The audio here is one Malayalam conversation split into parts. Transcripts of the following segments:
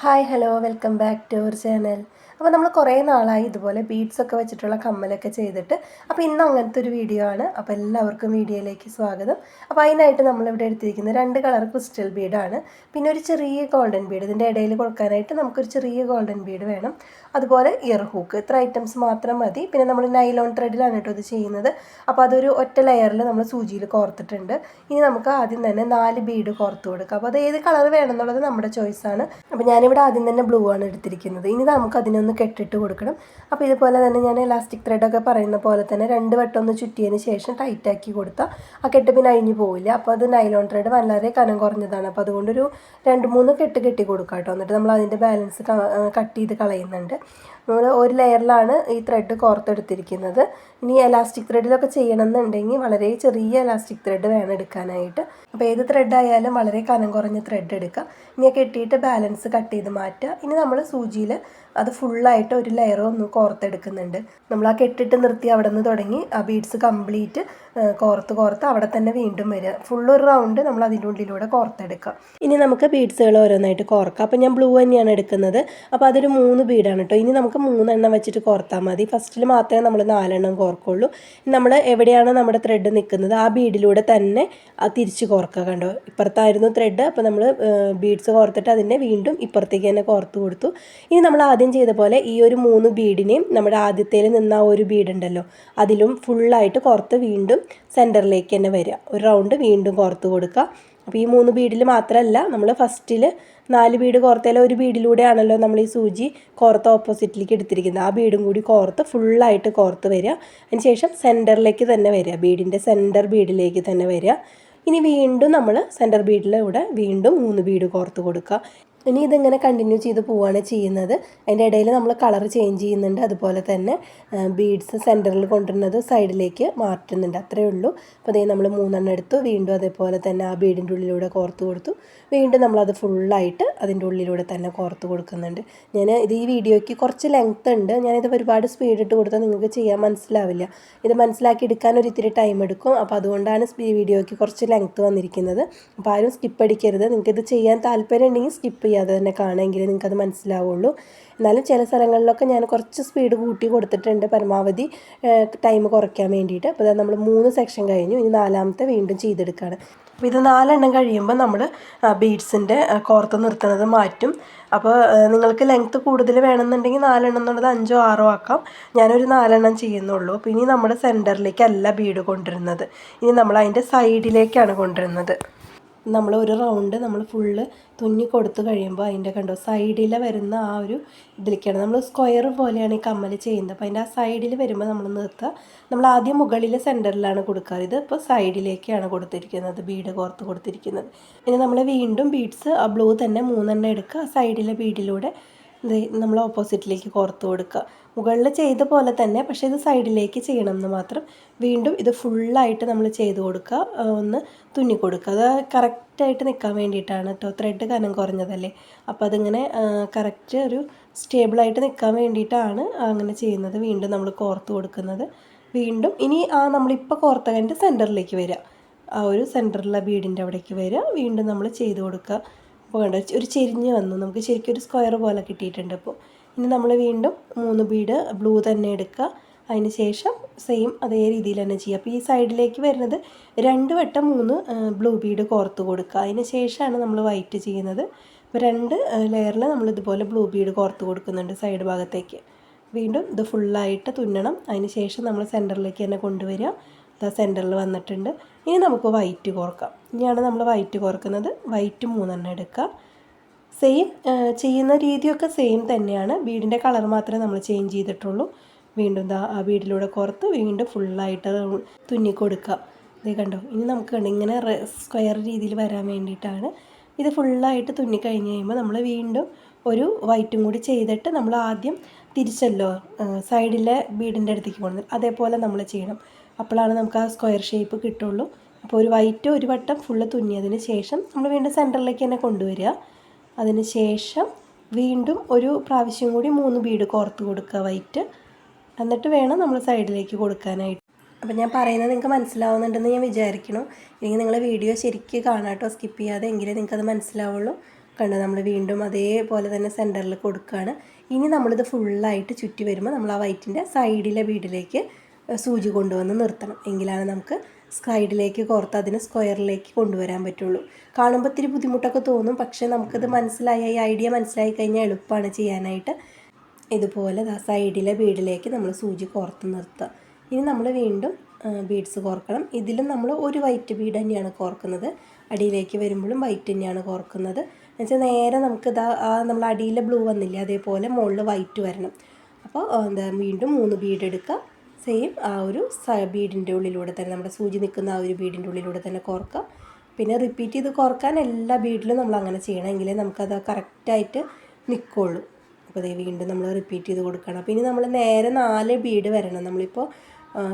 Hi hello welcome back to our channel അപ്പോൾ നമ്മൾ കുറേ നാളായി ഇതുപോലെ ബീഡ്സ് ഒക്കെ വെച്ചിട്ടുള്ള കമ്മലൊക്കെ ചെയ്തിട്ട്. അപ്പോൾ ഇന്ന് അങ്ങനത്തെ ഒരു വീഡിയോ ആണ്. അപ്പോൾ എല്ലാവർക്കും വീഡിയോയിലേക്ക് സ്വാഗതം. അപ്പോൾ അതിനായിട്ട് നമ്മളിവിടെ എടുത്തിരിക്കുന്നത് രണ്ട് കളർ ക്രിസ്റ്റൽ ബീഡാണ് പിന്നെ ഒരു ചെറിയ ഗോൾഡൻ ബീഡ് ഇതിന്റെ ഇടയിൽ കൊടുക്കാനായിട്ട് നമുക്കൊരു ചെറിയ ഗോൾഡൻ ബീഡ് വേണം. അതുപോലെ ഇയർ ഹൂക്ക് ഇത്ര ഐറ്റംസ് മാത്രം മതി. പിന്നെ നമ്മൾ നൈലോൺ ത്രെഡിലാണ് കേട്ടോ ഇത് ചെയ്യുന്നത്. അപ്പോൾ അതൊരു ഒറ്റ ലെയറിൽ നമ്മൾ സൂചിയിൽ കോർത്തിട്ടുണ്ട്. ഇനി നമുക്ക് ആദ്യം തന്നെ നാല് ബീഡ് കോർത്ത് കൊടുക്കാം. അപ്പോൾ അത് ഏത് കളർ വേണമെന്നുള്ളത് നമ്മുടെ ചോയ്സാണ് അപ്പോൾ ഞാനിവിടെ ആദ്യം തന്നെ ബ്ലൂ ആണ് എടുത്തിരിക്കുന്നത്. ഇനി നമുക്ക് അതിനൊന്ന് കെട്ടിട്ട് കൊടുക്കണം. അപ്പോൾ ഇതുപോലെ തന്നെ ഞാൻ ഇലാസ്റ്റിക് ത്രെഡൊക്കെ പറയുന്ന പോലെ തന്നെ രണ്ട് വട്ടം ഒന്ന് ചുറ്റിയതിന് ശേഷം ടൈറ്റാക്കി കൊടുത്താൽ ആ കെട്ട് പിന്നെ അഴിഞ്ഞു പോവില്ല. അപ്പോൾ അത് നൈലോൺ ത്രെഡ് വളരെ കനം കുറഞ്ഞതാണ്. അപ്പോൾ അതുകൊണ്ടൊരു രണ്ട് മൂന്ന് കെട്ട് കെട്ടി കൊടുക്കാം കേട്ടോ. എന്നിട്ട് നമ്മൾ അതിന്റെ ബാലൻസ് കട്ട് ചെയ്ത് കളയുന്നുണ്ട്. നമ്മൾ ഒരു ലെയറിലാണ് ഈ ത്രെഡ് കോർത്തെടുത്തിരിക്കുന്നത് ഇനി എലാസ്റ്റിക് ത്രെഡിലൊക്കെ ചെയ്യണമെന്നുണ്ടെങ്കിൽ വളരെ ചെറിയ എലാസ്റ്റിക് ത്രെഡ് വേണം എടുക്കാനായിട്ട്. അപ്പോൾ ഏത് ത്രെഡ് ആയാലും വളരെ കനം കുറഞ്ഞ ത്രെഡ് എടുക്കുക ഇനി കെട്ടിയിട്ട് ബാലൻസ് കട്ട് ചെയ്ത് മാറ്റുക. ഇനി നമ്മൾ സൂചിയിൽ അത് ഫുള്ളായിട്ട് ഒരു ലെയർ ഒന്ന് കോർത്തെടുക്കുന്നുണ്ട്. നമ്മൾ ആ കെട്ടിട്ട് നിർത്തി അവിടെ നിന്ന് തുടങ്ങി ആ ബീഡ്സ് കംപ്ലീറ്റ് കോർത്ത് കോർത്ത് അവിടെ തന്നെ വീണ്ടും വരിക. ഫുൾ ഒരു റൗണ്ട് നമ്മൾ അതിന്റെ ഉള്ളിലൂടെ കോർത്തെടുക്കാം ഇനി നമുക്ക് ബീഡ്സുകൾ ഓരോന്നായിട്ട് കോർക്കാം. അപ്പോൾ ഞാൻ ബ്ലൂ തന്നെയാണ് എടുക്കുന്നത്. അപ്പോൾ അതൊരു മൂന്ന് ബീഡാണ് കേട്ടോ ഇനി നമുക്ക് മൂന്നെണ്ണം വെച്ചിട്ട് കോർത്താൽ മതി. ഫസ്റ്റിൽ മാത്രമേ നമ്മൾ നാലെണ്ണം കോർക്കുള്ളൂ. നമ്മൾ എവിടെയാണ് നമ്മുടെ ത്രെഡ് നിൽക്കുന്നത്? ആ ബീഡിലൂടെ തന്നെ ആ തിരിച്ച് കോർക്കുക കണ്ടോ? ഇപ്പുറത്തായിരുന്നു ത്രെഡ് അപ്പോൾ നമ്മൾ ബീഡ്സ് കോർത്തിട്ട് അതിനെ വീണ്ടും ഇപ്പുറത്തേക്ക് തന്നെ കോർത്ത് കൊടുത്തു. ഇനി നമ്മൾ ആദ്യം ചെയ്ത പോലെ ഈ ഒരു മൂന്ന് ബീഡിനെയും നമ്മുടെ ആദ്യത്തേൽ നിന്ന ആ ഒരു ബീഡുണ്ടല്ലോ അതിലും ഫുള്ളായിട്ട് കോർത്ത് വീണ്ടും സെന്ററിലേക്ക് തന്നെ വരിക. ഒരു റൗണ്ട് വീണ്ടും കോർത്ത് കൊടുക്കുക. അപ്പോൾ ഈ മൂന്ന് ബീഡിൽ മാത്രമല്ല നമ്മൾ ഫസ്റ്റിൽ നാല് ബീഡ് കോർത്തേലെ ഒരു ബീഡിലൂടെയാണല്ലോ നമ്മൾ ഈ സൂചി കോർത്ത് ഓപ്പോസിറ്റിലേക്ക് എടുത്തിരിക്കുന്നത്. ആ ബീഡും കൂടി കോർത്ത് ഫുള്ളായിട്ട് കോർത്ത് വരിക. അതിന് ശേഷം സെന്ററിലേക്ക് തന്നെ വരിക. ബീഡിന്റെ സെന്റർ ബീഡിലേക്ക് തന്നെ വരിക. ഇനി വീണ്ടും നമ്മൾ സെന്റർ ബീഡിലൂടെ വീണ്ടും മൂന്ന് ബീഡ് കോർത്ത് കൊടുക്കുക. ഇനി ഇതിങ്ങനെ കണ്ടിന്യൂ ചെയ്ത് പോവുകയാണ് ചെയ്യുന്നത്. അതിന്റെ ഇടയിൽ നമ്മൾ കളർ ചേഞ്ച് ചെയ്യുന്നുണ്ട്. അതുപോലെ തന്നെ ബീഡ്സ് സെന്ററിൽ കൊണ്ടുവരുന്നത് സൈഡിലേക്ക് മാറ്റുന്നുണ്ട്. അത്രയേ ഉള്ളൂ. അപ്പോൾ അതേ നമ്മൾ മൂന്നെണ്ണം എടുത്തു. വീണ്ടും അതേപോലെ തന്നെ ആ ബീഡിന്റെ ഉള്ളിലൂടെ കോർത്ത് കൊടുത്തു. വീണ്ടും നമ്മളത് ഫുള്ളായിട്ട് അതിന്റെ ഉള്ളിലൂടെ തന്നെ കോർത്ത് കൊടുക്കുന്നുണ്ട്. ഞാൻ ഇത് ഈ വീഡിയോയ്ക്ക് കുറച്ച് ലെങ്ത് ഉണ്ട്. ഞാനിത് ഒരുപാട് സ്പീഡ് ഇട്ട് കൊടുത്താൽ നിങ്ങൾക്ക് ചെയ്യാൻ മനസ്സിലാവില്ല. ഇത് മനസ്സിലാക്കി എടുക്കാൻ ഒരു ഇത്തിരി ടൈം എടുക്കും. അപ്പോൾ അതുകൊണ്ടാണ് വീഡിയോയ്ക്ക് കുറച്ച് ലെങ്ത് വന്നിരിക്കുന്നത്. അപ്പോൾ ആരും സ്കിപ്പ് അടിക്കരുത്. നിങ്ങൾക്ക് ഇത് ചെയ്യാൻ താല്പര്യം ഉണ്ടെങ്കിൽ സ്കിപ്പ് ചെയ്യാതെ തന്നെ കാണുമെങ്കിൽ നിങ്ങൾക്കത് മനസ്സിലാവുള്ളൂ. എന്നാലും ചില സ്ഥലങ്ങളിലൊക്കെ ഞാൻ കുറച്ച് സ്പീഡ് കൂട്ടി കൊടുത്തിട്ടുണ്ട് പരമാവധി ടൈം കുറയ്ക്കാൻ വേണ്ടിയിട്ട്. അപ്പോൾ നമ്മൾ മൂന്ന് സെക്ഷൻ കഴിഞ്ഞു. ഇനി നാലാമത്തെ വീണ്ടും ചെയ്തെടുക്കുകയാണ് അപ്പോൾ ഇത് നാലെണ്ണം കഴിയുമ്പോൾ നമ്മൾ ബീഡ്സിന്റെ കോർത്ത് നിർത്തുന്നത് മാറ്റും. അപ്പോൾ നിങ്ങൾക്ക് ലെങ്ത്ത് കൂടുതൽ വേണമെന്നുണ്ടെങ്കിൽ നാലെണ്ണം എന്നുള്ളത് അഞ്ചോ ആറോ ആക്കാം. ഞാനൊരു നാലെണ്ണം ചെയ്യുന്നുള്ളൂ. അപ്പോൾ ഇനി നമ്മുടെ സെന്ററിലേക്കല്ല ബീഡ് കൊണ്ടുവരുന്നത്. ഇനി നമ്മൾ അതിന്റെ സൈഡിലേക്കാണ് കൊണ്ടുവരുന്നത്. നമ്മൾ ഒരു റൗണ്ട് നമ്മൾ ഫുള്ള് തുന്നി കൊടുത്തു കഴിയുമ്പോൾ അതിന്റെ കണ്ടോ സൈഡിൽ വരുന്ന ആ ഒരു ഇതിലേക്കാണ്. നമ്മൾ സ്ക്വയർ പോലെയാണ് ഈ കമ്മൽ ചെയ്യുന്നത്. അപ്പോൾ അതിന്റെ ആ സൈഡിൽ വരുമ്പോൾ നമ്മൾ നിർത്തുക നമ്മൾ ആദ്യം മുകളിൽ സെന്ററിലാണ് കൊടുക്കാറ്. ഇത് ഇപ്പോൾ സൈഡിലേക്കാണ് കൊടുത്തിരിക്കുന്നത്. ബീഡ് കോർത്ത് കൊടുത്തിരിക്കുന്നത്. ഇനി നമ്മൾ വീണ്ടും ബീഡ്സ് ആ ബ്ലൂ തന്നെ മൂന്നെണ്ണം എടുക്കുക. സൈഡിലെ ബീഡിലൂടെ നമ്മൾ ഓപ്പോസിറ്റിലേക്ക് കോർത്ത് കൊടുക്കുക. മുകളിൽ ചെയ്ത പോലെ തന്നെ പക്ഷേ ഇത് സൈഡിലേക്ക് ചെയ്യണം എന്ന് മാത്രം. വീണ്ടും ഇത് ഫുള്ളായിട്ട് നമ്മൾ ചെയ്ത് കൊടുക്കുക. ഒന്ന് തുന്നി കൊടുക്കുക. അത് കറക്റ്റായിട്ട് നിൽക്കാൻ വേണ്ടിയിട്ടാണ് കേട്ടോ ത്രെഡ് കനം കുറഞ്ഞതല്ലേ? അപ്പോൾ അതിങ്ങനെ കറക്റ്റ് ഒരു സ്റ്റേബിളായിട്ട് നിൽക്കാൻ വേണ്ടിയിട്ടാണ് അങ്ങനെ ചെയ്യുന്നത്. വീണ്ടും നമ്മൾ കോർത്ത് കൊടുക്കുന്നത്. വീണ്ടും ഇനി ആ നമ്മളിപ്പോൾ കോർത്ത കഴിഞ്ഞിട്ട് സെന്ററിലേക്ക് വരിക. ആ ഒരു സെന്ററിലെ ബീഡിന്റെ അവിടേക്ക് വരിക. വീണ്ടും നമ്മൾ ചെയ്ത് കൊടുക്കുക. അപ്പോൾ കണ്ടോ ഒരു ചെരിഞ്ഞ് വന്നു. നമുക്ക് ശരിക്കും ഒരു സ്ക്വയർ പോലെ കിട്ടിയിട്ടുണ്ട്. അപ്പോൾ ഇനി നമ്മൾ വീണ്ടും മൂന്ന് ബീഡ് ബ്ലൂ തന്നെ എടുക്കുക. അതിന് ശേഷം സെയിം അതേ രീതിയിൽ തന്നെ ചെയ്യുക. അപ്പോൾ ഈ സൈഡിലേക്ക് വരുന്നത് രണ്ട് വട്ടം മൂന്ന് ബ്ലൂ ബീഡ് കോർത്ത് കൊടുക്കുക. അതിന് ശേഷമാണ് നമ്മൾ വൈറ്റ് ചെയ്യുന്നത്. അപ്പോൾ രണ്ട് ലെയറിൽ നമ്മൾ ഇതുപോലെ ബ്ലൂ ബീഡ് കോർത്ത് കൊടുക്കുന്നുണ്ട് സൈഡ് ഭാഗത്തേക്ക്. വീണ്ടും ഇത് ഫുള്ളായിട്ട് തുന്നണം. അതിന് ശേഷം നമ്മൾ സെന്ററിലേക്ക് തന്നെ കൊണ്ടുവരിക. ഇതാ സെന്ററിൽ വന്നിട്ടുണ്ട്. ഇനി നമുക്ക് വൈറ്റ് കോർക്കാം. ഇനിയാണ് നമ്മൾ വൈറ്റ് കോർക്കുന്നത്. വൈറ്റ് മൂന്നെണ്ണം എടുക്കുക. സെയിം ചെയ്യുന്ന രീതിയൊക്കെ സെയിം തന്നെയാണ്. ബീഡിന്റെ കളർ മാത്രമേ നമ്മൾ ചേഞ്ച് ചെയ്തിട്ടുള്ളൂ. വീണ്ടും ആ ബീഡിലൂടെ കോർത്ത് വീണ്ടും ഫുള്ളായിട്ട് തുന്നി കൊടുക്കുക. ഇതേ കണ്ടോ? ഇനി നമുക്ക് കണ്ടോ? ഇങ്ങനെ സ്ക്വയർ രീതിയിൽ വരാൻ വേണ്ടിയിട്ടാണ്. ഇത് ഫുള്ളായിട്ട് തുന്നി കഴിഞ്ഞ് കഴിയുമ്പോൾ നമ്മൾ വീണ്ടും ഒരു വൈറ്റും കൂടി ചെയ്തിട്ട് നമ്മൾ ആദ്യം തിരിച്ചല്ലോ സൈഡിലെ ബീഡിന്റെ അടുത്തേക്ക് പോകുന്നത് അതേപോലെ നമ്മൾ ചെയ്യണം. അപ്പോഴാണ് നമുക്ക് ആ സ്ക്വയർ ഷേപ്പ് കിട്ടുള്ളൂ. അപ്പോൾ ഒരു വൈറ്റ് ഒരു വട്ടം ഫുള്ള് തുന്നിയതിന് ശേഷം നമ്മൾ വീണ്ടും സെന്ററിലേക്ക് തന്നെ കൊണ്ടുവരിക. അതിന് ശേഷം വീണ്ടും ഒരു പ്രാവശ്യം കൂടി മൂന്ന് ബീഡ് കോർത്ത് കൊടുക്കുക വൈറ്റ് എന്നിട്ട് വേണം നമ്മൾ സൈഡിലേക്ക് കൊടുക്കാനായിട്ട്. അപ്പം ഞാൻ പറയുന്നത് നിങ്ങൾക്ക് മനസ്സിലാവുന്നുണ്ടെന്ന് ഞാൻ വിചാരിക്കണം ഇല്ലെങ്കിൽ നിങ്ങൾ വീഡിയോ ശരിക്കും കാണാട്ടോ സ്കിപ്പ് ചെയ്യാതെ എങ്കിലേ നിങ്ങൾക്കത് മനസ്സിലാവുള്ളൂ. കണ്ടോ? നമ്മൾ വീണ്ടും അതേപോലെ തന്നെ സെന്ററിൽ കൊടുക്കുകയാണ്. ഇനി നമ്മളിത് ഫുള്ളായിട്ട് ചുറ്റി വരുമ്പോൾ നമ്മൾ ആ വൈറ്റിന്റെ സൈഡിലെ ബീഡിലേക്ക് സൂചി കൊണ്ടുവന്ന് നിർത്തണം. എങ്കിലാണ് നമുക്ക് സ്കൈഡിലേക്ക് കോർത്ത് അതിനെ സ്ക്വയറിലേക്ക് കൊണ്ടുവരാൻ പറ്റുള്ളൂ. കാണുമ്പോൾ ഇത്തിരി ബുദ്ധിമുട്ടൊക്കെ തോന്നും. പക്ഷേ നമുക്കത് മനസ്സിലായി ഈ ഐഡിയ മനസ്സിലായി കഴിഞ്ഞാൽ എളുപ്പമാണ് ചെയ്യാനായിട്ട്. ഇതുപോലെ സൈഡിലെ ബീഡിലേക്ക് നമ്മൾ സൂചി കോർത്ത് നിർത്തുക ഇനി നമ്മൾ വീണ്ടും ബീഡ്സ് കോർക്കണം. ഇതിലും നമ്മൾ ഒരു വൈറ്റ് ബീഡ് തന്നെയാണ് കോർക്കുന്നത്. അടിയിലേക്ക് വരുമ്പോഴും വൈറ്റ് തന്നെയാണ് കോർക്കുന്നത്. എന്നുവെച്ചാൽ നേരെ നമുക്ക് ഇതാ നമ്മൾ അടിയിലെ ബ്ലൂ വന്നില്ലേ അതേപോലെ മുകളിൽ വൈറ്റ് വരണം. അപ്പോൾ എന്താ വീണ്ടും മൂന്ന് ബീഡ് എടുക്കുക സെയിം ആ ഒരു ബീഡിന്റെ ഉള്ളിലൂടെ തന്നെ നമ്മുടെ സൂചി നിൽക്കുന്ന ആ ഒരു ബീഡിന്റെ ഉള്ളിലൂടെ തന്നെ കോർക്കുക പിന്നെ റിപ്പീറ്റ് ചെയ്ത് കോർക്കാൻ എല്ലാ ബീഡിലും നമ്മൾ അങ്ങനെ ചെയ്യണം. നമുക്കത് കറക്റ്റായിട്ട് നിൽക്കുള്ളൂ. അപ്പോൾ അതേ വീണ്ടും നമ്മൾ റിപ്പീറ്റ് ചെയ്ത് കൊടുക്കണം. അപ്പോൾ ഇനി നമ്മൾ നേരെ നാല് ബീഡ് വരണം. നമ്മളിപ്പോൾ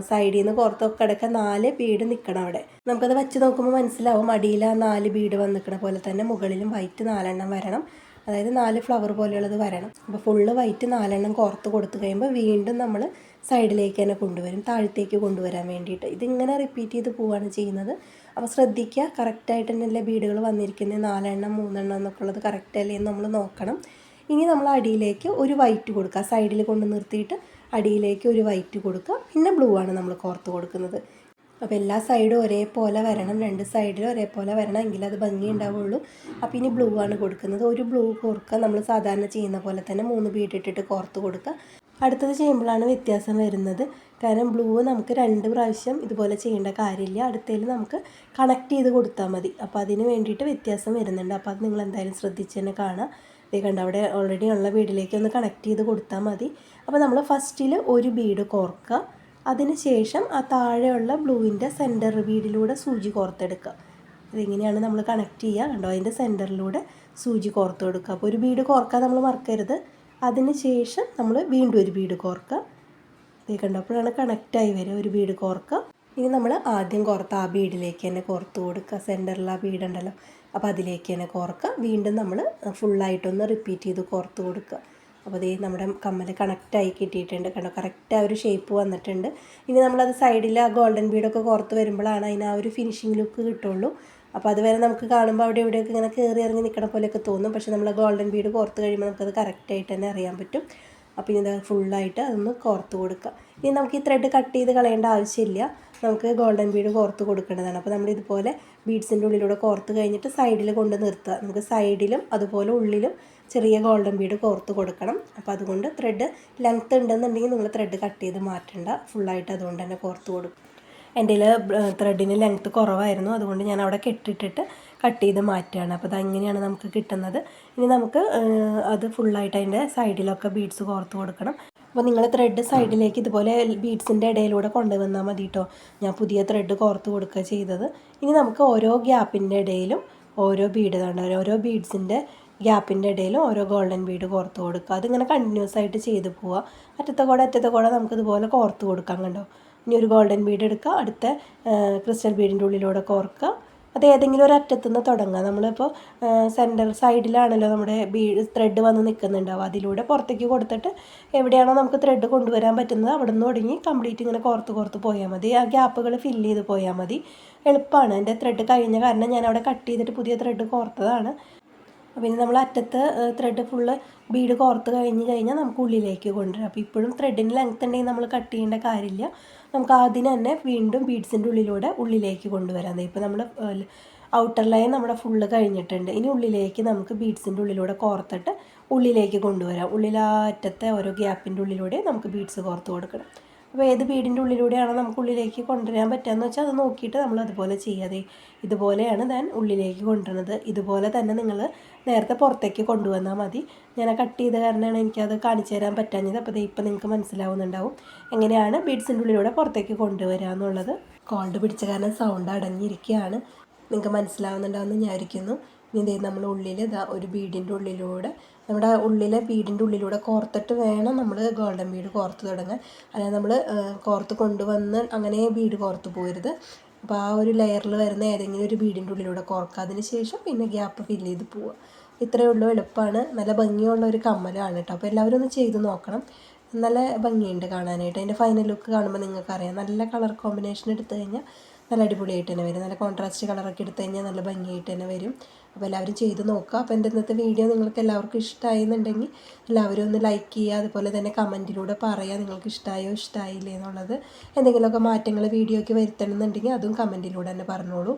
സൈഡിൽ നിന്ന് പുറത്തൊക്കെ കിടക്കാൻ നാല് ബീഡ് നിൽക്കണം അവിടെ. നമുക്കത് വെച്ച് നോക്കുമ്പോൾ മനസ്സിലാവും അടിയിൽ ആ നാല് ബീഡ് വന്ന് നിൽക്കണ പോലെ തന്നെ മുകളിലും വൈറ്റ് നാലെണ്ണം വരണം. അതായത് നാല് ഫ്ലവർ പോലെയുള്ളത് വരണം. അപ്പോൾ ഫുള്ള് വൈറ്റ് നാലെണ്ണം കോർത്ത് കൊടുത്തു കഴിയുമ്പോൾ വീണ്ടും നമ്മൾ സൈഡിലേക്ക് തന്നെ കൊണ്ടുവരും താഴത്തേക്ക് കൊണ്ടുവരാൻ വേണ്ടിയിട്ട്. ഇതിങ്ങനെ റിപ്പീറ്റ് ചെയ്ത് പോവുകയാണ് ചെയ്യുന്നത്. അപ്പോൾ ശ്രദ്ധിക്കുക കറക്റ്റായിട്ട് തന്നെയല്ലേ ബീഡുകൾ വന്നിരിക്കുന്നത്. നാലെണ്ണം മൂന്നെണ്ണം എന്നൊക്കെ ഉള്ളത് കറക്റ്റ് അല്ലേ എന്ന് നമ്മൾ നോക്കണം. ഇനി നമ്മൾ അടിയിലേക്ക് ഒരു വൈറ്റ് കൊടുക്കുക. സൈഡിൽ കൊണ്ട് നിർത്തിയിട്ട് അടിയിലേക്ക് ഒരു വൈറ്റ് കൊടുക്കുക. പിന്നെ ബ്ലൂ ആണ് നമ്മൾ കോർത്ത് കൊടുക്കുന്നത്. അപ്പോൾ എല്ലാ സൈഡും ഒരേപോലെ വരണം. രണ്ട് സൈഡിലും ഒരേപോലെ വരണം. എങ്കിൽ അത് ഭംഗി ഉണ്ടാവുള്ളൂ. അപ്പോൾ ഇനി ബ്ലൂ ആണ് കൊടുക്കുന്നത്. ഒരു ബ്ലൂ കോർക്കുക. നമ്മൾ സാധാരണ ചെയ്യുന്ന പോലെ തന്നെ മൂന്ന് ബീഡ് ഇട്ടിട്ട് കോർത്ത് കൊടുക്കുക. അടുത്തത് ചെയ്യുമ്പോഴാണ് വ്യത്യാസം വരുന്നത്. കാരണം ബ്ലൂ നമുക്ക് രണ്ട് പ്രാവശ്യം ഇതുപോലെ ചെയ്യേണ്ട കാര്യമില്ല. അടുത്തതിൽ നമുക്ക് കണക്ട് ചെയ്ത് കൊടുത്താൽ മതി. അപ്പോൾ അതിന് വേണ്ടിയിട്ട് വ്യത്യാസം വരുന്നുണ്ട്. അപ്പോൾ അത് നിങ്ങൾ എന്തായാലും ശ്രദ്ധിച്ച് തന്നെ കാണാം ദേ കണ്ട അവിടെ ഓൾറെഡി ഉള്ള വീടിലേക്ക് ഒന്ന് കണക്ട് ചെയ്ത് കൊടുത്താൽ മതി. അപ്പോൾ നമ്മൾ ഫസ്റ്റിൽ ഒരു ബീഡ് കോർക്കുക. അതിന് ശേഷം ആ താഴെയുള്ള ബ്ലൂവിന്റെ സെന്റർ ബീഡിലൂടെ സൂചി കോർത്തെടുക്കുക. ഇതിങ്ങനെയാണ് നമ്മൾ കണക്ട് ചെയ്യുക. കണ്ടോ അതിന്റെ സെന്ററിലൂടെ സൂചി കോർത്ത് കൊടുക്കുക. അപ്പോൾ ഒരു ബീഡ് കോർക്കാൻ നമ്മൾ മറക്കരുത്. അതിന് ശേഷം നമ്മൾ വീണ്ടും ഒരു ബീഡ് കോർക്കുക ഇത് കണ്ടപ്പോഴാണ് കണക്റ്റായി വരിക ഒരു ബീഡ് കോർക്കുക ഇനി നമ്മൾ ആദ്യം കോർത്ത ആ ബീഡിലേക്ക് തന്നെ കോർത്ത് കൊടുക്കുക സെന്ററിൽ ആ ബീഡുണ്ടല്ലോ അപ്പോൾ അതിലേക്ക് തന്നെ കോർക്കുക വീണ്ടും നമ്മൾ ഫുള്ളായിട്ടൊന്ന് റിപ്പീറ്റ് ചെയ്ത് കോർത്ത് കൊടുക്കുക അപ്പോൾ അതേ നമ്മുടെ കമ്മൽ കണക്റ്റായി കിട്ടിയിട്ടുണ്ട് കണ്ടോ? കറക്റ്റ് ആ ഒരു ഷേപ്പ് വന്നിട്ടുണ്ട്. ഇനി നമ്മളത് സൈഡിൽ ആ ഗോൾഡൻ ബീഡൊക്കെ കോർത്ത് വരുമ്പോഴാണ് അതിന് ആ ഒരു ഫിനിഷിംഗ് ലുക്ക് കിട്ടുള്ളൂ. അപ്പോൾ അതുവരെ നമുക്ക് കാണുമ്പോൾ അവിടെ ഇവിടെയൊക്കെ ഇങ്ങനെ കയറി ഇറങ്ങി നിൽക്കണ പോലെയൊക്കെ തോന്നും. പക്ഷേ നമ്മൾ ഗോൾഡൻ ബീഡ് കോർത്ത് കഴിയുമ്പോൾ നമുക്കത് കറക്റ്റായിട്ട് തന്നെ അറിയാൻ പറ്റും. അപ്പോൾ ഇനി ഫുള്ളായിട്ട് അതൊന്ന് കോർത്ത് കൊടുക്കുക ഇനി നമുക്ക് ഈ ത്രെഡ് കട്ട് ചെയ്ത് കളയേണ്ട ആവശ്യമില്ല. നമുക്ക് ഗോൾഡൻ ബീഡ് കോർത്ത് കൊടുക്കേണ്ടതാണ്. അപ്പോൾ നമ്മൾ ഇതുപോലെ ബീഡ്സിന്റെ ഉള്ളിലൂടെ കോർത്ത് കഴിഞ്ഞിട്ട് സൈഡിൽ കൊണ്ട് നിർത്തുക. നമുക്ക് സൈഡിലും അതുപോലെ ഉള്ളിലും ചെറിയ ഗോൾഡൻ ബീഡ് കോർത്ത് കൊടുക്കണം. അപ്പോൾ അതുകൊണ്ട് ത്രെഡ് ലെങ്ത്ത് ഉണ്ടെന്നുണ്ടെങ്കിൽ നിങ്ങൾ ത്രെഡ് കട്ട് ചെയ്ത് മാറ്റേണ്ട. ഫുള്ളായിട്ട് അതുകൊണ്ട് തന്നെ കോർത്ത് കൊടുക്കും. എന്റെ ത്രെഡിന് ലെങ്ത്ത് കുറവായിരുന്നു. അതുകൊണ്ട് ഞാൻ അവിടെ കെട്ടിട്ടിട്ട് കട്ട് ചെയ്ത് മാറ്റുകയാണ്. അപ്പോൾ അതങ്ങനെയാണ് നമുക്ക് കിട്ടുന്നത്. ഇനി നമുക്ക് അത് ഫുള്ളായിട്ട് അതിന്റെ സൈഡിലൊക്കെ ബീഡ്സ് കോർത്ത് കൊടുക്കണം. അപ്പോൾ നിങ്ങൾ ത്രെഡ് സൈഡിലേക്ക് ഇതുപോലെ ബീഡ്സിന്റെ ഇടയിലൂടെ കൊണ്ടുവന്നാൽ മതി കേട്ടോ ഞാൻ പുതിയ ത്രെഡ് കോർത്ത് കൊടുക്കുക ചെയ്തത്. ഇനി നമുക്ക് ഓരോ ഗ്യാപ്പിന്റെ ഇടയിലും ഓരോ ബീഡ് കണ്ട? ഓരോ ബീഡ്സിന്റെ ഗ്യാപ്പിന്റെ ഇടയിലും ഓരോ ഗോൾഡൻ ബീഡ് കോർത്ത് കൊടുക്കുക. അതിങ്ങനെ കണ്ടിന്യൂസ് ആയിട്ട് ചെയ്ത് പോവുക. അറ്റത്തെ കൂടെ അറ്റത്തെ കൂടെ നമുക്കിതുപോലെ കോർത്ത് കൊടുക്കാം കണ്ടോ? ഇനി ഒരു ഗോൾഡൻ ബീഡ് എടുക്കുക. അടുത്ത ക്രിസ്റ്റൽ ബീഡിന്റെ ഉള്ളിലൂടെ കോർക്കുക അത് ഏതെങ്കിലും ഒരു അറ്റത്തു നിന്ന് തുടങ്ങുക നമ്മളിപ്പോൾ സെന്റർ സൈഡിലാണല്ലോ നമ്മുടെ ബീഡ് ത്രെഡ് വന്ന് നിൽക്കുന്നുണ്ടാവും അതിലൂടെ പുറത്തേക്ക് കൊടുത്തിട്ട് എവിടെയാണോ നമുക്ക് ത്രെഡ് കൊണ്ടുവരാൻ പറ്റുന്നത് അവിടെ നിന്ന് തുടങ്ങി കംപ്ലീറ്റ് ഇങ്ങനെ കോർത്ത് കോർത്ത് പോയാൽ മതി. ആ ഗ്യാപ്പുകൾ ഫില്ല് ചെയ്ത് പോയാൽ മതി. എളുപ്പമാണ്. എന്റെ ത്രെഡ് കഴിഞ്ഞ കാരണം ഞാൻ അവിടെ കട്ട് ചെയ്തിട്ട് പുതിയ ത്രെഡ് കോർത്തതാണ്. പിന്നെ നമ്മൾ അറ്റത്ത് ത്രെഡ് ഫുള്ള് ബീഡ് കോർത്ത് കഴിഞ്ഞ് കഴിഞ്ഞാൽ നമുക്ക് ഉള്ളിലേക്ക് കൊണ്ടുവരാം. അപ്പോൾ ഇപ്പോഴും ത്രെഡിന് ലെങ്ത് ഉണ്ടെങ്കിൽ നമ്മൾ കട്ട് ചെയ്യേണ്ട കാര്യമില്ല. നമുക്ക് ആദ്യം തന്നെ വീണ്ടും ബീഡ്സിന്റെ ഉള്ളിലൂടെ ഉള്ളിലേക്ക് കൊണ്ടുവരാം. ഇപ്പോൾ നമ്മൾ ഔട്ടർ ലൈൻ നമ്മുടെ ഫുള്ള് കഴിഞ്ഞിട്ടുണ്ട്. ഇനി ഉള്ളിലേക്ക് നമുക്ക് ബീഡ്സിന്റെ ഉള്ളിലൂടെ കോർത്തിട്ട് ഉള്ളിലേക്ക് കൊണ്ടുവരാം. ഉള്ളിലാറ്റത്തെ ഓരോ ഗ്യാപ്പിന്റെ ഉള്ളിലൂടെ നമുക്ക് ബീഡ്സ് കോർത്ത് കൊടുക്കണം. അപ്പോൾ ഏത് വീടിന്റെ ഉള്ളിലൂടെയാണോ നമുക്ക് ഉള്ളിലേക്ക് കൊണ്ടുവരാൻ പറ്റുകയെന്ന് വെച്ചാൽ അത് നോക്കിയിട്ട് നമ്മൾ അതുപോലെ ചെയ്യാതെ ഇതുപോലെയാണ് ഞാൻ ഉള്ളിലേക്ക് കൊണ്ടുവരുന്നത്. ഇതുപോലെ തന്നെ നിങ്ങൾ നേരത്തെ പുറത്തേക്ക് കൊണ്ടുവന്നാൽ മതി. ഞാൻ കട്ട് ചെയ്ത കാരണമാണ് എനിക്കത് കാണിച്ചു തരാൻ പറ്റാഞ്ഞത്. അപ്പോൾ ഇപ്പം നിങ്ങൾക്ക് മനസ്സിലാവുന്നുണ്ടാവും എങ്ങനെയാണ് ബീഡ്സിന്റെ ഉള്ളിലൂടെ പുറത്തേക്ക് കൊണ്ടുവരിക എന്നുള്ളത്. കോൾഡ് പിടിച്ച കാരണം സൗണ്ട് അടഞ്ഞിരിക്കുകയാണ് നിങ്ങൾക്ക് മനസ്സിലാവുന്നുണ്ടാവുമെന്ന് വിചാരിക്കുന്നു. ഇനി നമ്മൾ ഉള്ളിൽ ഇതാ ഒരു ബീഡിന്റെ ഉള്ളിലൂടെ നമ്മുടെ ഉള്ളിലെ ബീഡിന്റെ ഉള്ളിലൂടെ കോർത്തിട്ട് വേണം നമ്മൾ ഗോൾഡൻ ബീഡ് കോർത്ത് തുടങ്ങാൻ. അല്ലാതെ നമ്മൾ കോർത്ത് കൊണ്ടുവന്ന് അങ്ങനെ ബീഡ് കോർത്ത് പോരുത്. അപ്പോൾ ആ ഒരു ലെയറിൽ വരുന്ന ഏതെങ്കിലും ഒരു ബീഡിന്റെ ഉള്ളിലൂടെ കോർക്കുക ശേഷം പിന്നെ ഗ്യാപ്പ് ഫിൽ ചെയ്ത് പോവുക ഇത്രയേ ഉള്ളൂ. എളുപ്പമാണ് നല്ല ഭംഗിയുള്ള ഒരു കമ്മലാണ് കേട്ടോ അപ്പോൾ എല്ലാവരും ഒന്ന് ചെയ്ത് നോക്കണം. നല്ല ഭംഗിയുണ്ട് കാണാനായിട്ട്. അതിന്റെ ഫൈനൽ ലുക്ക് കാണുമ്പോൾ നിങ്ങൾക്കറിയാം. നല്ല കളർ കോമ്പിനേഷൻ എടുത്തു കഴിഞ്ഞാൽ നല്ല അടിപൊളിയായിട്ട് തന്നെ വരും. നല്ല കോൺട്രാസ്റ്റ് കളറൊക്കെ എടുത്തു കഴിഞ്ഞാൽ നല്ല ഭംഗിയായിട്ട് തന്നെ വരും. അപ്പോൾ എല്ലാവരും ചെയ്ത് നോക്കുക. അപ്പോൾ എന്റെ ഇന്നത്തെ വീഡിയോ നിങ്ങൾക്ക് എല്ലാവർക്കും ഇഷ്ടമായെന്നുണ്ടെങ്കിൽ എല്ലാവരും ഒന്ന് ലൈക്ക് ചെയ്യുക. അതുപോലെ തന്നെ കമന്റിലൂടെ പറയുക നിങ്ങൾക്ക് ഇഷ്ടമായോ ഇഷ്ടമായില്ലേ എന്നുള്ളത്. എന്തെങ്കിലുമൊക്കെ മാറ്റങ്ങൾ വീഡിയോയ്ക്ക് വരുത്തണമെന്നുണ്ടെങ്കിൽ അതും കമന്റിലൂടെ തന്നെ പറഞ്ഞോളൂ.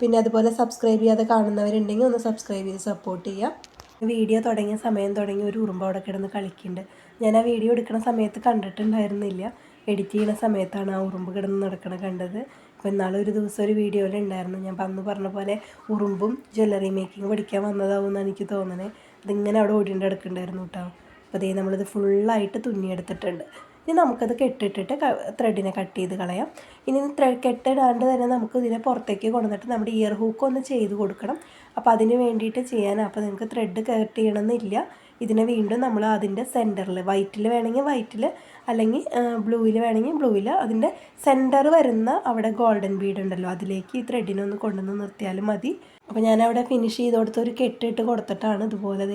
പിന്നെ അതുപോലെ സബ്സ്ക്രൈബ് ചെയ്യാതെ കാണുന്നവരുണ്ടെങ്കിൽ ഒന്ന് സബ്സ്ക്രൈബ് ചെയ്ത് സപ്പോർട്ട് ചെയ്യുക. വീഡിയോ തുടങ്ങിയ സമയം തുടങ്ങി ഒരു ഉറുമ്പ് അവിടെ കിടന്ന് കളിക്കുന്നുണ്ട്. ഞാൻ ആ വീഡിയോ എടുക്കുന്ന സമയത്ത് കണ്ടിട്ടുണ്ടായിരുന്നില്ല. എഡിറ്റ് ചെയ്യുന്ന സമയത്താണ് ആ ഉറുമ്പ് കിടന്ന് നടക്കണ കണ്ടത്. അപ്പോൾ ഇന്നാളെ ഒരു ദിവസം ഒരു വീഡിയോയിൽ ഉണ്ടായിരുന്നു. ഞാൻ അന്ന് പറഞ്ഞ പോലെ ഉറുമ്പും ജ്വല്ലറി മേക്കിംഗ് പഠിക്കാൻ വന്നതാവും എന്നാണ് എനിക്ക് തോന്നണേ. അതിങ്ങനെ അവിടെ ഓടിന്റെ കിടക്കുന്നുണ്ടായിരുന്നു കേട്ടോ. അപ്പോൾ അതേ നമ്മളിത് ഫുള്ളായിട്ട് തുന്നിയെടുത്തിട്ടുണ്ട്. ഇനി നമുക്കത് കെട്ടിട്ടിട്ട് ത്രെഡിനെ കട്ട് ചെയ്ത് കളയാം. ഇനി ത്രെ കെട്ടിടാണ്ട് തന്നെ നമുക്ക് ഇതിനെ പുറത്തേക്ക് കൊണ്ടുവന്നിട്ട് നമ്മുടെ ഇയർ ഹൂക്ക് ഒന്ന് ചെയ്ത് കൊടുക്കണം. അപ്പോൾ അതിന് വേണ്ടിയിട്ട് ചെയ്യാൻ അപ്പോൾ നിങ്ങൾക്ക് ത്രെഡ് കട്ട് ചെയ്യണമെന്നില്ല. ഇതിനെ വീണ്ടും നമ്മൾ അതിന്റെ സെന്ററിൽ വൈറ്റിൽ വേണമെങ്കിൽ വൈറ്റിൽ അല്ലെങ്കിൽ ബ്ലൂവിൽ വേണമെങ്കിൽ ബ്ലൂവിൽ അതിന്റെ സെന്റർ വരുന്ന അവിടെ ഗോൾഡൻ ബീഡ് ഉണ്ടല്ലോ അതിലേക്ക് ഈ ത്രെഡിനൊന്ന് കൊണ്ടുവന്ന് നിർത്തിയാലും മതി. അപ്പോൾ ഞാനവിടെ ഫിനിഷ് ചെയ്ത് കൊടുത്ത ഒരു കെട്ടിട്ട് കൊടുത്തിട്ടാണ് ഇതുപോലെ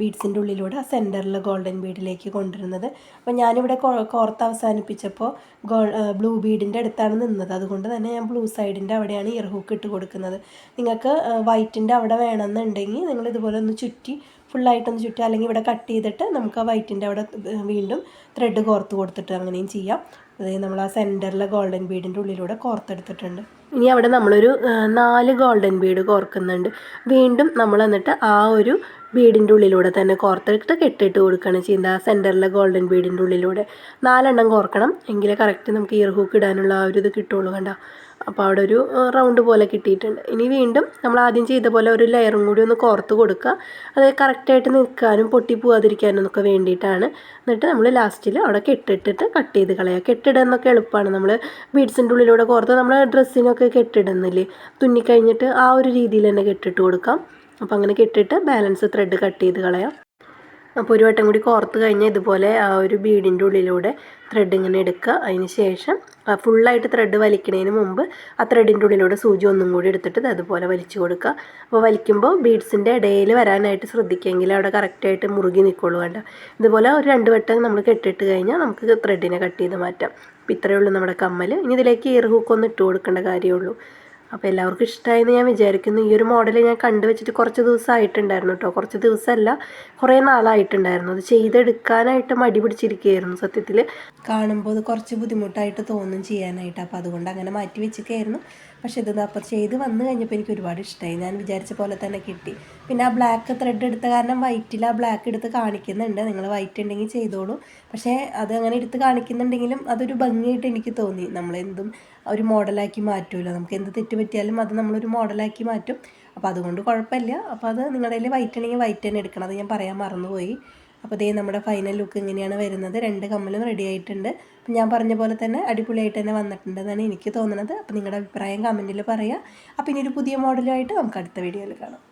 ബീഡ്സിന്റെ ഉള്ളിലൂടെ സെന്ററിൽ ഗോൾഡൻ ബീഡിലേക്ക് കൊണ്ടുവരുന്നത്. അപ്പോൾ ഞാനിവിടെ കോർത്ത് അവസാനിപ്പിച്ചപ്പോൾ ഗോൾ ബ്ലൂ ബീഡിന്റെ അടുത്താണ് നിന്നത്. അതുകൊണ്ട് തന്നെ ഞാൻ ബ്ലൂ സൈഡിന്റെ അവിടെയാണ് ഇയർ ഇട്ട് കൊടുക്കുന്നത്. നിങ്ങൾക്ക് വൈറ്റിന്റെ അവിടെ വേണമെന്നുണ്ടെങ്കിൽ നിങ്ങൾ ഇതുപോലെ ഒന്ന് ചുറ്റി ഫുള്ളായിട്ടൊന്ന് ചുറ്റി അല്ലെങ്കിൽ ഇവിടെ കട്ട് ചെയ്തിട്ട് നമുക്ക് ആ വൈറ്റിന്റെ അവിടെ വീണ്ടും ത്രെഡ് കോർത്ത് കൊടുത്തിട്ട് അങ്ങനെയും ചെയ്യാം. അതായത് നമ്മൾ ആ സെന്ററിലെ ഗോൾഡൻ ബീഡിന്റെ ഉള്ളിലൂടെ കോർത്തെടുത്തിട്ടുണ്ട്. ഇനി അവിടെ നമ്മളൊരു നാല് ഗോൾഡൻ ബീഡ് കോർക്കുന്നുണ്ട്. വീണ്ടും നമ്മൾ എന്നിട്ട് ആ ഒരു ബീഡിന്റെ ഉള്ളിലൂടെ തന്നെ കോർത്തിട്ട് കെട്ടിട്ട് കൊടുക്കുകയാണ് ചെയ്യുന്നത്. ആ സെന്ററിലെ ഗോൾഡൻ ബീഡിന്റെ ഉള്ളിലൂടെ നാലെണ്ണം കോർക്കണം. എങ്കിലേ കറക്റ്റ് നമുക്ക് ഇയർ ഹൂക്ക് ഇടാനുള്ള ആ ഒരു ഇത് കിട്ടുള്ളൂ കണ്ട? അപ്പോൾ അവിടെ ഒരു റൗണ്ട് പോലെ കിട്ടിയിട്ടുണ്ട്. ഇനി വീണ്ടും നമ്മൾ ആദ്യം ചെയ്ത പോലെ ഒരു ലെയറും കൂടി ഒന്ന് കോർത്ത് കൊടുക്കുക. അത് കറക്റ്റായിട്ട് നിൽക്കാനും പൊട്ടി പോകാതിരിക്കാനും ഒക്കെ വേണ്ടിയിട്ടാണ്. എന്നിട്ട് നമ്മൾ ലാസ്റ്റിൽ അവിടെ കെട്ടിട്ടിട്ട് കട്ട് ചെയ്ത് കളയുക. കെട്ടിടുന്നൊക്കെ എളുപ്പമാണ്. നമ്മൾ ബീഡ്സിന്റെ ഉള്ളിലൂടെ കോർത്ത് നമ്മൾ ഡ്രസ്സിനൊക്കെ കെട്ടിടുന്നില്ലേ? തുന്നിക്കഴിഞ്ഞിട്ട് ആ ഒരു രീതിയിൽ തന്നെ കെട്ടിട്ട് കൊടുക്കാം. അപ്പോൾ അങ്ങനെ കെട്ടിട്ട് ബാലൻസ് ത്രെഡ് കട്ട് ചെയ്ത് കളയാം. അപ്പോൾ ഒരു വട്ടം കൂടി കോർത്ത് കഴിഞ്ഞാൽ ഇതുപോലെ ആ ഒരു ബീഡിന്റെ ഉള്ളിലൂടെ ത്രെഡ് ഇങ്ങനെ എടുക്കുക. അതിന് ശേഷം ഫുള്ളായിട്ട് ത്രെഡ് വലിക്കുന്നതിന് മുമ്പ് ആ ത്രെഡിന്റെ ഉള്ളിലൂടെ സൂചി ഒന്നും കൂടി എടുത്തിട്ട് അതുപോലെ വലിച്ചു കൊടുക്കുക. അപ്പോൾ വലിക്കുമ്പോൾ ബീഡ്സിന്റെ ഇടയിൽ വരാനായിട്ട് ശ്രദ്ധിക്കുമെങ്കിൽ അവിടെ കറക്റ്റായിട്ട് മുറുകി നിൽക്കുള്ളൂ വേണ്ട ഇതുപോലെ ഒരു രണ്ട് വട്ടം നമ്മൾ കെട്ടിട്ട് കഴിഞ്ഞാൽ നമുക്ക് ത്രെഡിനെ കട്ട് ചെയ്ത് മാറ്റാം. അപ്പോൾ ഇത്രയേ ഉള്ളൂ നമ്മുടെ കമ്മൽ ഇനി ഇതിലേക്ക് ഇയർ ഹൂക്കൊന്നും ഇട്ട് കൊടുക്കേണ്ട കാര്യമുള്ളൂ അപ്പോൾ എല്ലാവർക്കും ഇഷ്ടമായെന്ന് ഞാൻ വിചാരിക്കുന്നു. ഈ ഒരു മോഡൽ ഞാൻ കണ്ടുവച്ചിട്ട് കുറച്ച് ദിവസമായിട്ടുണ്ടായിരുന്നു കേട്ടോ കുറച്ച് ദിവസമല്ല കുറേ നാളായിട്ടുണ്ടായിരുന്നു. അത് ചെയ്തെടുക്കാനായിട്ട് മടി പിടിച്ചിരിക്കുകയായിരുന്നു സത്യത്തിൽ കാണുമ്പോൾ അത് കുറച്ച് ബുദ്ധിമുട്ടായിട്ട് തോന്നും ചെയ്യാനായിട്ട്. അപ്പോൾ അതുകൊണ്ട് അങ്ങനെ മാറ്റി വെച്ചിരിക്കുകയായിരുന്നു. പക്ഷേ ഇത് അപ്പോൾ ചെയ്ത് വന്നു കഴിഞ്ഞപ്പോൾ എനിക്ക് ഒരുപാട് ഇഷ്ടമായി ഞാൻ വിചാരിച്ച പോലെ തന്നെ കിട്ടി. പിന്നെ ആ ബ്ലാക്ക് ത്രെഡ് എടുത്ത കാരണം വൈറ്റിൽ ആ ബ്ലാക്ക് എടുത്ത് കാണിക്കുന്നുണ്ട്. നിങ്ങൾ വൈറ്റ് ഉണ്ടെങ്കിൽ ചെയ്തോളൂ. പക്ഷേ അത് അങ്ങനെ എടുത്ത് കാണിക്കുന്നുണ്ടെങ്കിലും അതൊരു ഭംഗിയായിട്ട് എനിക്ക് തോന്നി. നമ്മളെന്തും ഒരു മോഡലാക്കി മാറ്റുമല്ലോ നമുക്ക് എന്ത് തെറ്റ് പറ്റിയാലും അത് നമ്മളൊരു മോഡലാക്കി മാറ്റും. അപ്പോൾ അതുകൊണ്ട് കുഴപ്പമില്ല. അപ്പോൾ അത് നിങ്ങളുടെ കയ്യിൽ വൈറ്റ് ആണെങ്കിൽ വൈറ്റ് തന്നെ എടുക്കണം. അത് ഞാൻ പറയാൻ മറന്നുപോയി. അപ്പോൾ ഇതേ നമ്മുടെ ഫൈനൽ ലുക്ക് ഇങ്ങനെയാണ് വരുന്നത്. രണ്ട് കമ്മലും റെഡി ആയിട്ടുണ്ട്. അപ്പം ഞാൻ പറഞ്ഞ പോലെ തന്നെ അടിപൊളിയായിട്ട് തന്നെ വന്നിട്ടുണ്ടെന്നാണ് എനിക്ക് തോന്നുന്നത് അപ്പോൾ നിങ്ങളുടെ അഭിപ്രായം കമന്റിൽ പറയുക അപ്പോൾ ഇനി ഒരു പുതിയ മോഡലുമായിട്ട് നമുക്ക് അടുത്ത വീഡിയോയിൽ കാണാം.